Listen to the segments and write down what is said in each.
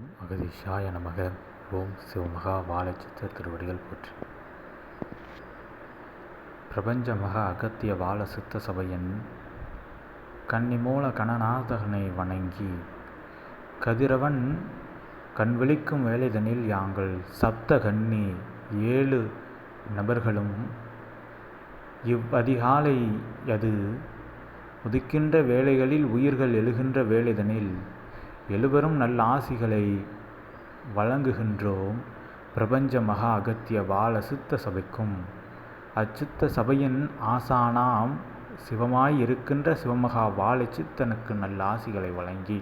அகதீஷாய நமக. ஓம் சிவமகா வாழச்சித்த திருவடிகள் போற்றி. பிரபஞ்ச மகா அகத்திய வாழ சித்த சபையன் கன்னிமூல கணநாதகனை வணங்கி கதிரவன் கண் விழிக்கும் வேலைதனில் யாங்கள் சப்த கன்னி ஏழு நபர்களும் இவ்வதிகாலை அது உதிக்கின்ற வேளைகளில் உயிர்கள் எழுகின்ற வேலைதனில் எழுபெரும் நல்ல ஆசிகளை வழங்குகின்றோம். பிரபஞ்ச மகா அகத்திய வாழ சித்த சபைக்கும். அச்சித்த சபையின் ஆசானாம் சிவமாய் இருக்கின்ற சிவமகா வாழை சித்தனுக்கு நல்ல ஆசிகளை வழங்கி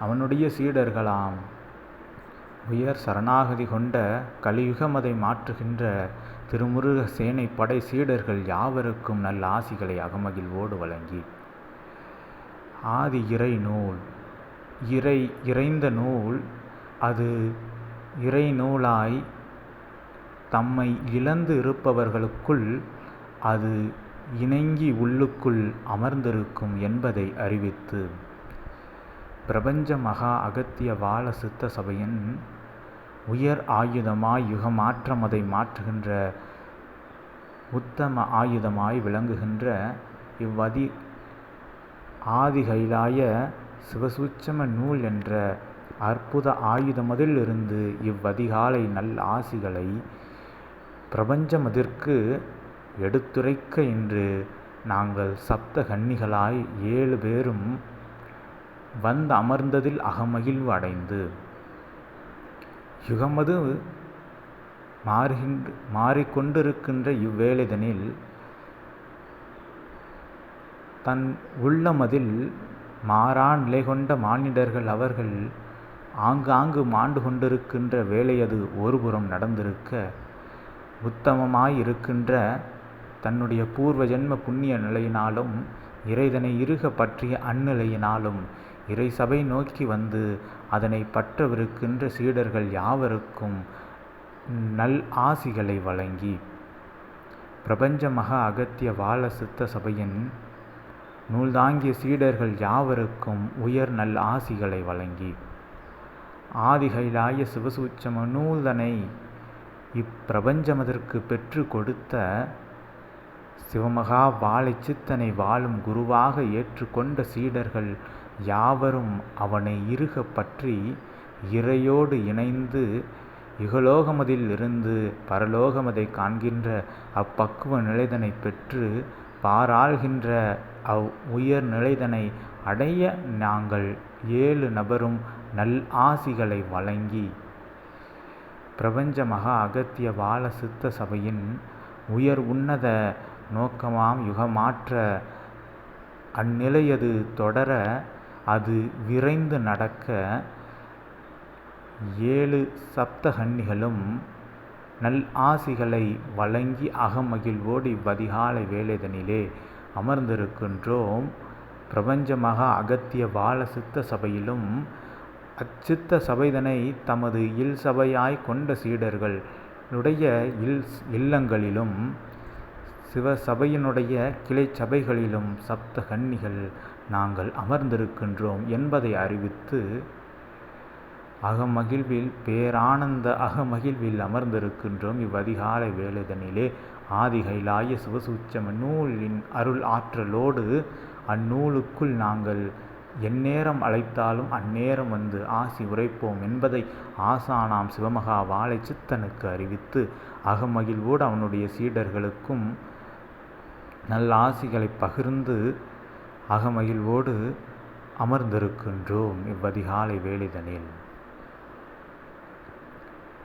அவனுடைய சீடர்களாம் உயர் சரணாகதி கொண்ட கலியுகமதை மாற்றுகின்ற திருமுருக சேனை படை சீடர்கள் யாவருக்கும் நல்ல ஆசிகளை அகமகிழ்வோடு வழங்கி ஆதி இறை நூல் இறை இறைந்த நூல் அது இறை நூலாய் தம்மை இழந்து இருப்பவர்களுக்குள் அது இணங்கி உள்ளுக்குள் அமர்ந்திருக்கும் என்பதை அறிவித்து. பிரபஞ்ச மகா அகத்திய வாழ சித்த சபையின் உயர் ஆயுதமாய் யுகமாற்றம் அதை மாற்றுகின்ற உத்தம ஆயுதமாய் விளங்குகின்ற இவ்வதி ஆதிகைலாய சிவசூட்சம நூல் என்ற அற்புத ஆயுதமதிலிருந்து இவ்வதிகாலை நல் ஆசிகளை பிரபஞ்சமதிற்கு எடுத்துரைக்க இன்று நாங்கள் சப்த கன்னிகளாய் ஏழு பேரும் வந்து அமர்ந்ததில் அகமகிழ்வு அடைந்து யுகமது மாறுகின்ற மாறிக்கொண்டிருக்கின்ற இவ்வேளைதனில் தன் உள்ளமதில் மாறா நிலை கொண்ட மானிடர்கள் அவர்கள் ஆங்காங்கு மாண்டு கொண்டிருக்கின்ற வேலையது ஒருபுறம் நடந்திருக்க உத்தமமாயிருக்கின்ற தன்னுடைய பூர்வ ஜென்ம புண்ணிய நிலையினாலும் இறைதனை இருக பற்றிய அந்நிலையினாலும் இறை சபை நோக்கி வந்து அதனை பற்றவிருக்கின்ற சீடர்கள் யாவருக்கும் நல் ஆசிகளை வழங்கி பிரபஞ்ச மகா அகத்திய வாழ சித்த சபையின் நூல்தாங்கிய சீடர்கள் யாவருக்கும் உயர் நல் ஆசிகளை வழங்கி ஆதிகைலாய சிவசூச்சம நூல்தனை இப்பிரபஞ்சமதற்கு பெற்று கொடுத்த சிவமகா வாழை சித்தனை வாழும் குருவாக ஏற்றுக்கொண்ட சீடர்கள் யாவரும் அவனை இருக பற்றி இறையோடு இணைந்து இகலோகமதில் இருந்து பரலோகமதை காண்கின்ற அப்பக்குவ நிலைதனை பெற்று பாராள்கின்ற அவ் உயர் நிலைதனை அடைய நாங்கள் ஏழு நபரும் நல் ஆசிகளை வழங்கி பிரபஞ்ச மகா அகத்திய வாழ சித்த சபையின் உயர் உன்னத நோக்கமாம் யுகமாற்ற அந்நிலையது தொடர அது விரைந்து நடக்க ஏழு சப்தகன்னிகளும் நல் ஆசிகளை வழங்கி அகமகிழ்வோடு இவ்வதிகாலை வேலைதனிலே அமர்ந்திருக்கின்றோம். பிரபஞ்சமாக அகத்திய பால சித்த சபையிலும் அச்சித்த சபைதனை தமது இல் சபையாய் கொண்ட சீடர்களுடைய இல் இல்லங்களிலும் சிவசபையினுடைய கிளை சபைகளிலும் சப்த கன்னிகள் நாங்கள் அமர்ந்திருக்கின்றோம் என்பதை அறிவித்து அகமகிழ்வில் பேரானந்த அகமகிழ்வில் அமர்ந்திருக்கின்றோம் இவ்வதிகாலை வேலைதனிலே. ஆதிகைலாய சிவசூச்சம நூலின் அருள் ஆற்றலோடு அந்நூலுக்குள் நாங்கள் எந்நேரம் அழைத்தாலும் அந்நேரம் வந்து ஆசி உரைப்போம் என்பதை ஆசானாம் சிவமகா வாழை சித்தனுக்கு அறிவித்து அகமகிழ்வோடு அவனுடைய சீடர்களுக்கும் நல்ல ஆசிகளை பகிர்ந்து அகமகிழ்வோடு அமர்ந்திருக்கின்றோம் இவ்வதிகாலை வேலிதனில்.